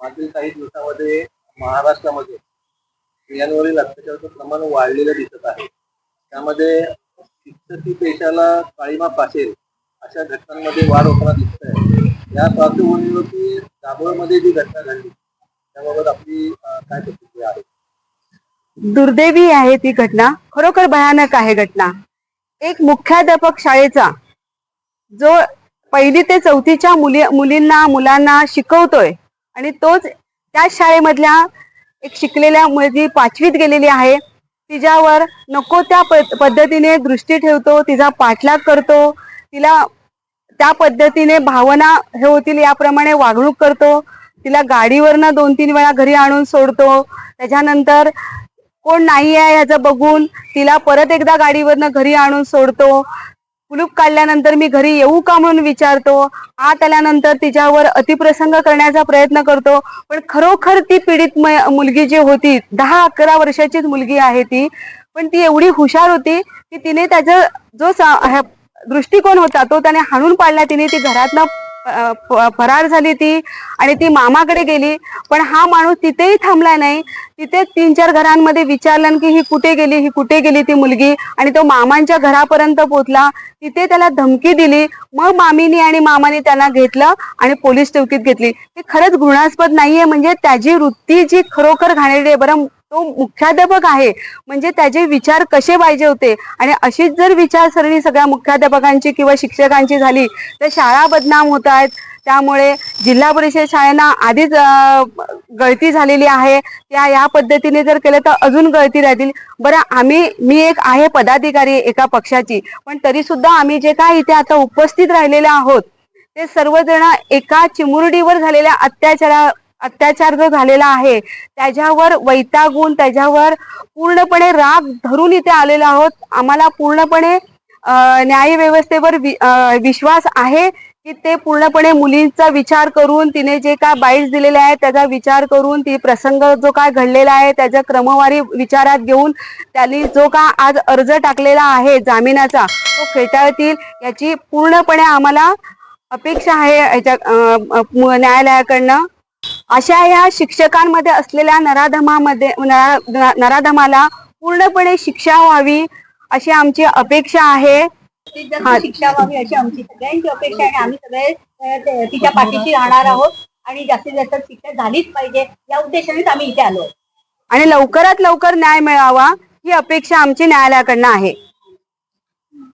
मागील काही दिवसामध्ये महाराष्ट्रामध्ये स्त्रियांवरील अत्याचाराचं प्रमाण वाढलेलं दिसत आहे. त्यामध्ये शिक्षकी पेशाला काळीमा पासेल अशा घटनांमध्ये वाढ होताना दिसत आहे या पार्श्वभूमीवरती दाभोळमध्ये जी घटना घडली त्याबाबत आपली काय प्रतिक्रिया आहे? दुर्दैवी आहे ती घटना. खरोखर भयानक आहे घटना. एक मुख्याध्यापक शाळेचा जो पहिली ते चौथीच्या मुली मुलींना मुलांना शिकवतोय आणि तोच त्या शाळेमधल्या एक शिकलेल्या मुलगी पाचवीत गेलेली आहे. तिच्यावर नको त्या प- पद्धतीने दृष्टी ठेवतो तिचा पाठलाग करतो तिला त्या पद्धतीने भावना हे होतील याप्रमाणे वागणूक करतो तिला गाडीवरनं दोन तीन वेळा घरी आणून सोडतो. त्याच्यानंतर कोण नाही आहे ह्याचं बघून तिला परत एकदा गाडीवरनं घरी आणून सोडतो. कुलूप काढल्यानंतर मी घरी येऊ का म्हणून विचारतो. आत आल्यानंतर तिच्यावर अतिप्रसंग करण्याचा प्रयत्न करतो. पण खरोखर ती पीडित म- मुलगी जी होती दहा अकरा वर्षाचीच मुलगी आहे ती. पण ती एवढी हुशार होती की तिने त्याचा जो सा- ह्या- दृष्टिकोन होता तो त्याने हाणून पाडला. तिने ती घरातनं फरार झाली ती आणि ती मामाकडे गेली. पण हा माणूस तिथेही थांबला नाही. तिथे तीन चार घरांमध्ये विचारलं की ही कुठे गेली ही कुठे गेली ती मुलगी? आणि तो मामांच्या घरापर्यंत पोहोचला. तिथे त्याला धमकी दिली. मग मामीनी आणि मामाने त्यांना घेतलं आणि पोलीस चौकीत घेतली. हे खरंच घृणास्पद नाहीये. म्हणजे त्याची वृत्ती जी खरोखर घाणेरडी आहे. बरं तो मुख्याध्यापक आहे. म्हणजे त्याचे विचार कसे पाहिजे होते? आणि अशीच जर विचारसरणी सगळ्या मुख्याध्यापकांची किंवा शिक्षकांची झाली तर शाळा बदनाम होत आहेत. त्यामुळे जिल्हा परिषद शाळांना आधीच गळती झालेली आहे. त्या या पद्धतीने जर केलं तर अजून गळती राहतील. बरं आम्ही मी एक आहे पदाधिकारी एका पक्षाची. पण तरी सुद्धा आम्ही जे काय इथे आता उपस्थित राहिलेले आहोत ते सर्वजण एका चिमुरडीवर झालेल्या अत्याचारा अत्याचार जो झालेला आहे त्याच्यावर वैतागून त्याच्यावर पूर्णपणे राग धरून इथे आलेलो आहोत. आम्हाला पूर्णपणे न्याय न्यायव्यवस्थेवर वि- विश्वास आहे की ते पूर्णपणे मुलींचा विचार करून तिने जे काय बाईट्स दिलेले आहेत त्याचा विचार करून ती प्रसंग जो काय घडलेला आहे त्याचा क्रमवारी विचारात घेऊन त्यांनी जो का आज अर्ज टाकलेला आहे जामिनाचा तो फेटाळतील. याची पूर्णपणे आम्हाला अपेक्षा आहे याच्या न्यायालयाकडनं. अशा या शिक्षकांमध्ये असलेल्या नराधमामध्ये नरा- नराधमाला पूर्णपणे शिक्षा व्हावी अशी आमची अपेक्षा आहे. शिक्षा व्हावी अशी आमची सगळ्यांची अपेक्षा आहे आम्ही सगळे तिच्या पाठीशी राहणार आहोत आणि जास्तीत जास्त शिक्षा झालीच पाहिजे या उद्देशानेच आम्ही इथे आलो आणि लवकरात लवकर न्याय मिळावा ही अपेक्षा आमची न्यायालयाकडनं आहे.